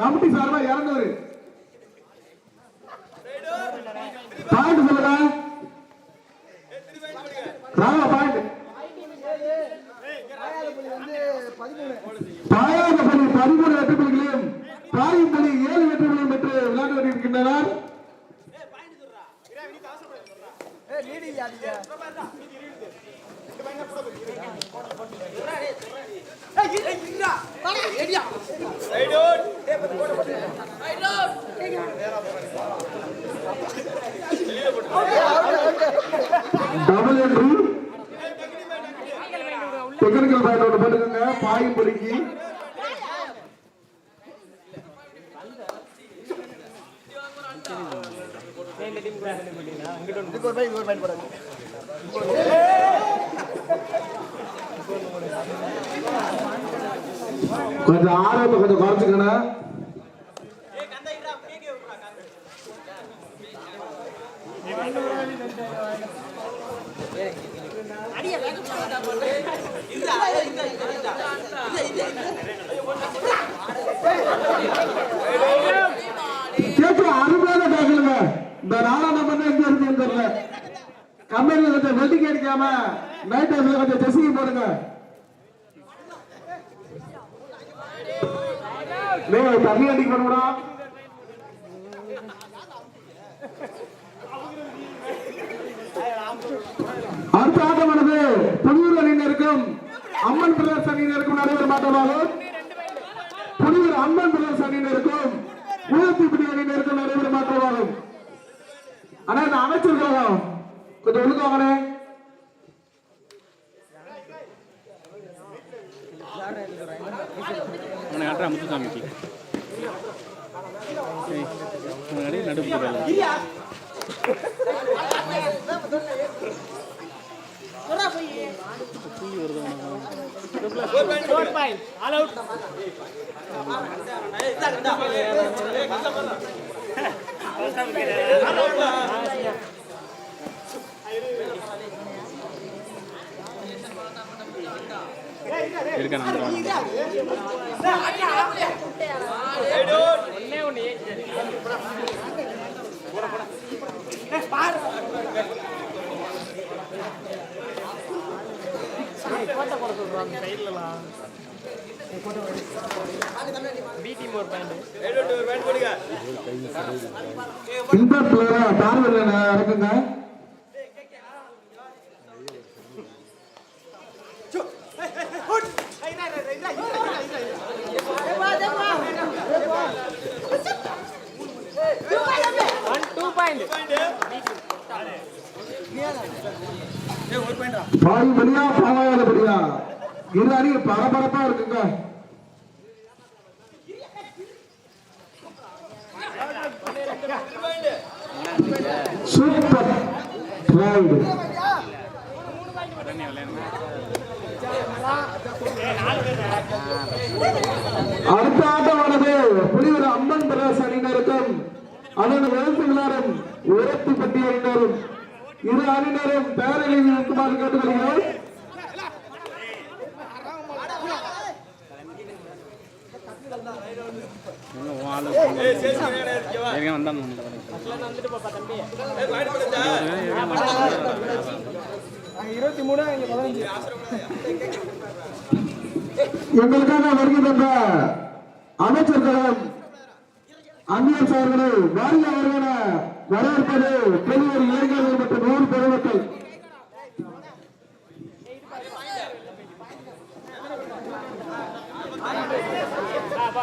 Committee சார்பா இரநூறு point சொல்லுங்க ராவா பாயிண்ட் பாயாதபடி பதிமூணு வெற்றி புள்ளிகளையும் பாயும்படி ஏழு வெற்றி புள்ளியும் பெற்று விளையாண்டு கொண்டிருக்கின்றனர் டபுள் என்ட்ரி டெக்னிக்கல் ஒன்று போட்டுக்கோங்க. பாயும்படிக்கு கொஞ்சம் ஆர்வத்தை கொஞ்சம் குறைச்சுக்கணும் கேட்டு அருமையான டேக்கிளுங்க இந்த நாலாம் எங்க இருக்குன்னு தெரியல. கம்பெனில கொஞ்சம் வெட்டிக்கு அடிக்காம நைட் டைம்ல கொஞ்சம் டெஸ்டிங் போடுங்க. நீங்க தண்ணி அடிக்க பண்ணுடா அடுத்த ஆட்டமானது புதியூர் அணியினருக்கும் அம்மன் பிரதர்ஸ் அணியினருக்கும் நடைபெறும் ஆட்டமாகும் புதியூர் அம்மன் பிரதர்ஸ் அணியினருக்கும் ஊழத்திப்படி அணியினருக்கும் நடைபெறும் ஆட்டமாகும் ஆனா இந்த அமைச்சர் கொஞ்சம் ஒழுங்கு வாங்கண்ணே அவனை காட்டுறா முத்துசாமிக்கு நடுப்பு வருது இருக்கா இந்த பிளேயரா டார்கெட்ல இறக்குங்க இரு அணி பரபரப்பா இருக்குங்க. சூப்பர் ரைடு அடுத்த ஆட்டமானது புலியூர் அம்மன் பிரதேச அணியினருக்கும் அதன் எழுத்து விழாரும் உரத்துப்பட்டி அணியினரும் இரு அணியினரும் பேரணியில் இருக்குமாறு கேட்டுக்கொள்கிறோம். இருபத்தி மூணு எங்களுக்காக வருகை தந்த அமைச்சர்களும் அந்நியர் சார்களை வாரிய வருவன வரவேற்பது பெரிய இளைஞர்கள் மற்றும் நூறு பெருமக்கள்.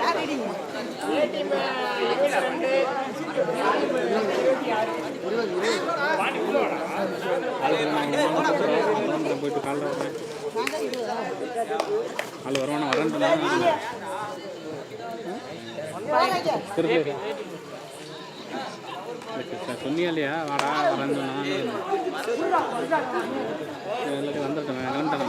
ஆ போயிட்டு கால் கால் வருவானா வரேன் சொன்னியா இல்லையா வாடா வரேன்னு சொன்னா வந்துட்டேன் வந்துட்டேன்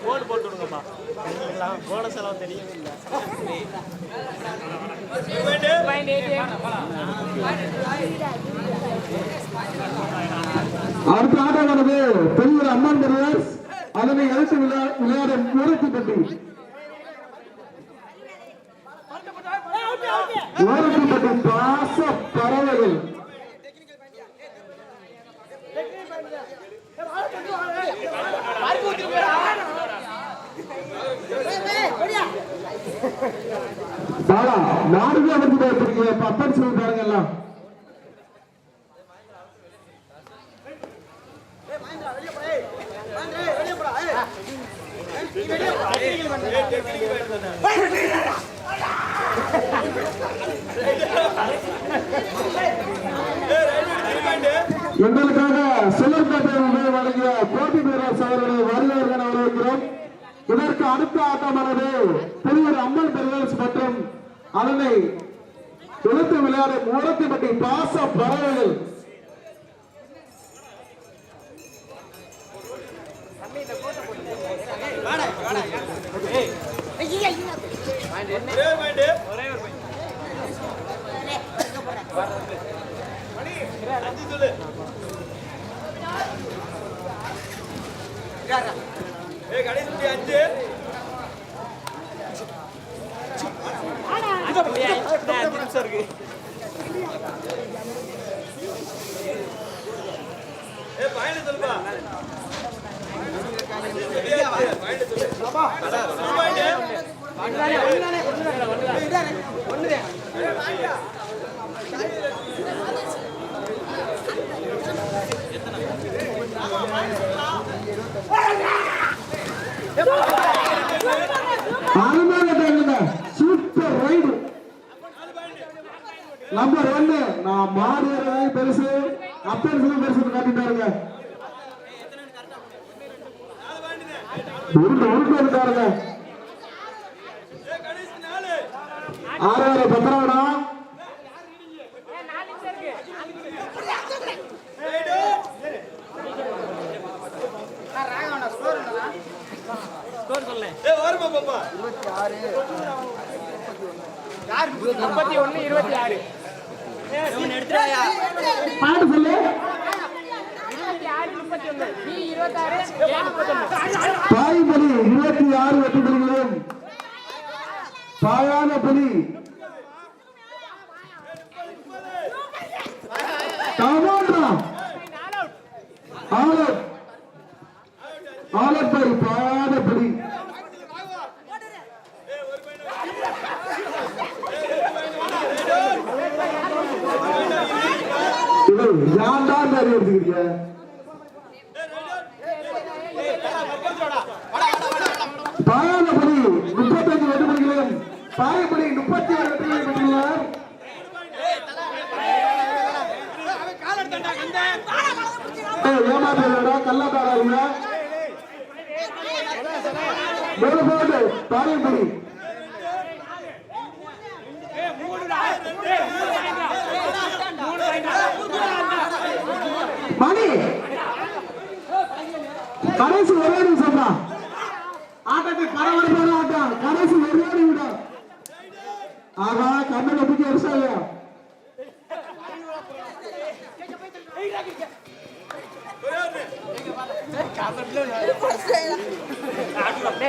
கோடு போட்டு விடுங்கப்பா எங்களுக்கெல்லாம் போன செலவு தெரியவே இல்லை அடுத்த ஆட்டமானது பெரியவர் அம்மன் பிரதர்ஸ் அதனை அழைத்து விளையா- விளையாடும் ஊரத்திப்பட்டி ஊரத்திப்பட்டி பாச பறவைகள். பாலா நாடுவே வந்து போயிருக்கீங்க பப்பன் சொல்லி பாருங்க எல்லாம். எங்களுக்காக சிலர்பேட்டை உணவு வழங்கிய போட்டி வீரர் அவர்களை வருகிறவர்கள் வரவேற்கிறோம் இதற்கு அடுத்த ஆட்டமானது புலியூர் அம்மன் பெருவல்ஸ் மற்றும் அதனை இழுத்து விளையாடும் ஊரத்திப்பட்டி பாச பறவைகள். நிமிஷம் இருக்கு அருமையான டைம்ல சூப்பர் ரைடு நம்பர் ஒன்னு நான் மாறி பெருசு அப்பேர் பெருசு காட்டிட்டாருங்க இருக்காருங்க ஆறாயிர பத்திரவடா முப்பத்தி ஒண்ணு இருபத்தி ஆறு. பாட்டு சொல்லு. பாய்பலி இருபத்தி ஆறு வெற்றி பெறுகிறோம் பாயான புலி கமாண்டா ஆலட் பாயான புலி. யார் தான் பாயாளபடி முப்பத்தஞ்சு வெற்றி பெறுகிறோம் பாயபடி முப்பத்தி ஏழு வெற்றிகளை பெற்றுள்ளார் ஏமாற்றா ஏமாத்துறீங்களா கள்ளக்காரங்க மேல போடு கடைசி ஒரே நிமிஷம் தான் ஆட்டத்தை பரபரப்பான ஆட்டம். கடைசி ஒரே நிமிடம் ஆகா கண்ணை பிடிக்க விவசாயியா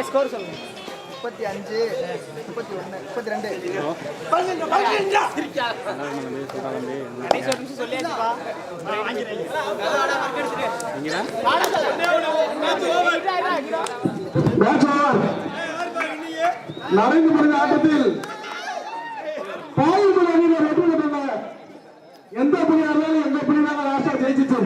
ஸ்கோர் சொல்லுங்க. முப்பத்தி அஞ்சு முப்பத்தி ஒன்று முப்பத்தி ரெண்டு கடைசி ஒரு நிமிஷம் முடிந்த ஆட்டத்தில் பாயுமலை அணியினர் வெற்றி எந்த புலியா இருந்தாலும் எந்த புலி தாங்க ஜெயிச்சிச்சு